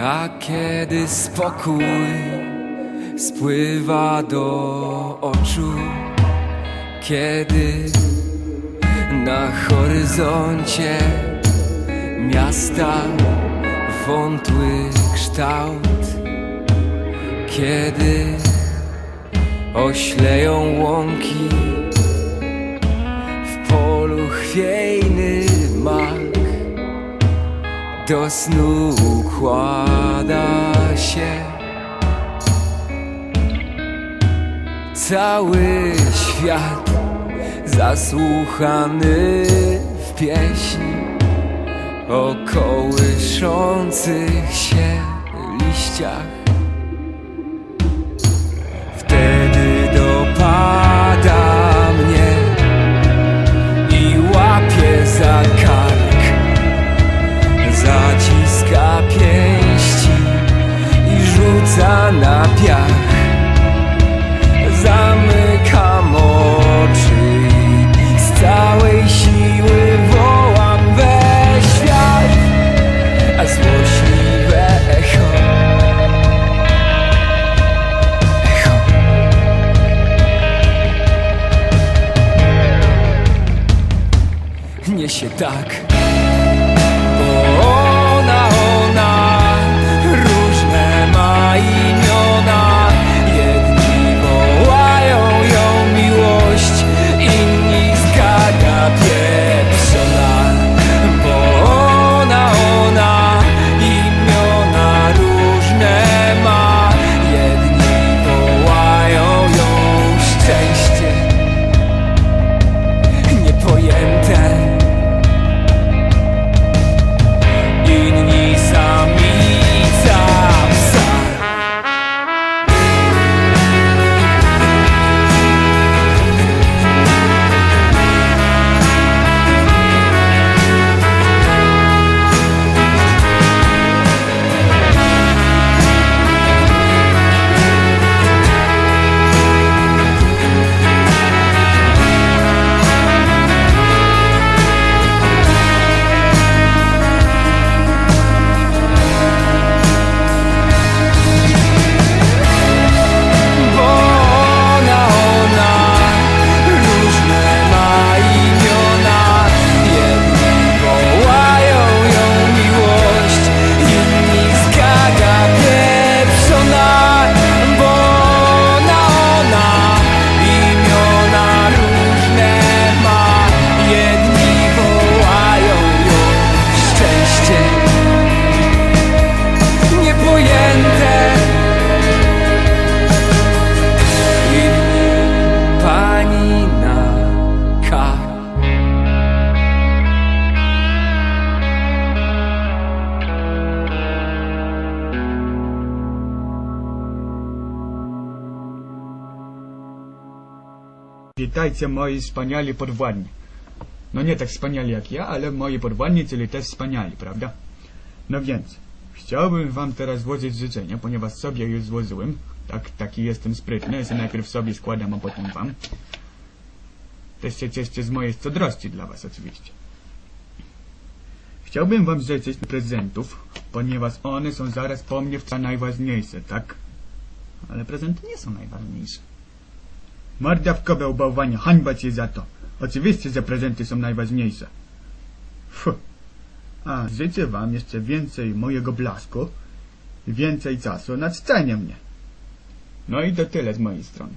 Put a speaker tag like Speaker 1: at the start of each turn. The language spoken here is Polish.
Speaker 1: A kiedy spokój spływa do oczu, kiedy na horyzoncie miasta wątły kształt, kiedy ośleją łąki do snu układa się cały świat zasłuchany w pieśni o kołyszących się liściach. Niesie tak,
Speaker 2: Witajcie moi wspaniali podwładni. No nie tak wspaniali jak ja, ale moi podwładni, czyli też wspaniali, prawda? No więc, chciałbym wam teraz złożyć życzenia, ponieważ sobie już złożyłem. Tak, taki jestem sprytny, że najpierw sobie składam, a potem wam. Też się cieszcie z mojej szczodrości dla was oczywiście. Chciałbym wam życzyć prezentów, ponieważ one są zaraz po mnie w najważniejsze, tak? Ale prezenty nie są najważniejsze. Morda w kobę bałwanie, hańba ci za to. Oczywiście, że prezenty są najważniejsze. Fuh. A życzę wam jeszcze więcej mojego blasku więcej czasu na mnie. No i to tyle z mojej strony.